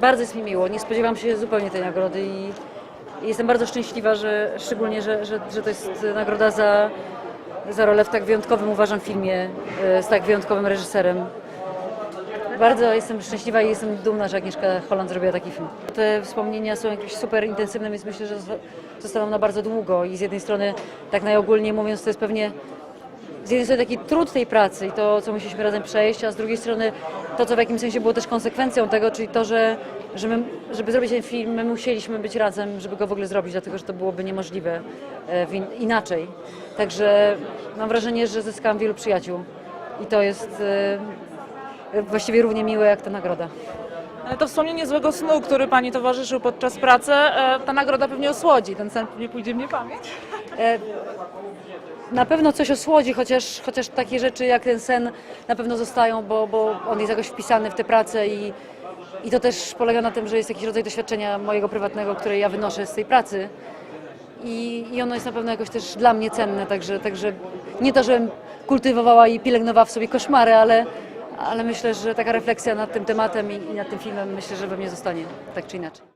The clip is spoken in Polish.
Bardzo jest mi miło. Nie spodziewałam się zupełnie tej nagrody i jestem bardzo szczęśliwa, że szczególnie, że, że, że to jest nagroda za, za rolę w tak wyjątkowym, uważam, filmie e, z tak wyjątkowym reżyserem. Bardzo jestem szczęśliwa i jestem dumna, że Agnieszka Holland zrobiła taki film. Te wspomnienia są jakieś super intensywne, więc myślę, że zosta- zostaną na bardzo długo i z jednej strony, tak najogólniej mówiąc, to jest pewnie z jednej strony taki trud tej pracy i to, co musieliśmy razem przejść, a z drugiej strony to, co w jakimś sensie było też konsekwencją tego, czyli to, że, że my, żeby zrobić ten film, my musieliśmy być razem, żeby go w ogóle zrobić, dlatego że to byłoby niemożliwe e, inaczej. Także mam wrażenie, że zyskałam wielu przyjaciół i to jest e, właściwie równie miłe jak ta nagroda. To wspomnienie złego snu, który Pani towarzyszył podczas pracy, e, ta nagroda pewnie osłodzi, ten sen pewnie pójdzie w niepamięć. E, Na pewno coś osłodzi, chociaż, chociaż takie rzeczy jak ten sen na pewno zostają, bo, bo on jest jakoś wpisany w tę pracę i, i to też polega na tym, że jest jakiś rodzaj doświadczenia mojego prywatnego, które ja wynoszę z tej pracy. I, I ono jest na pewno jakoś też dla mnie cenne, także, także nie to, żebym kultywowała i pielęgnowała w sobie koszmary, ale, ale myślę, że taka refleksja nad tym tematem i, i nad tym filmem myślę, że we mnie zostanie, tak czy inaczej.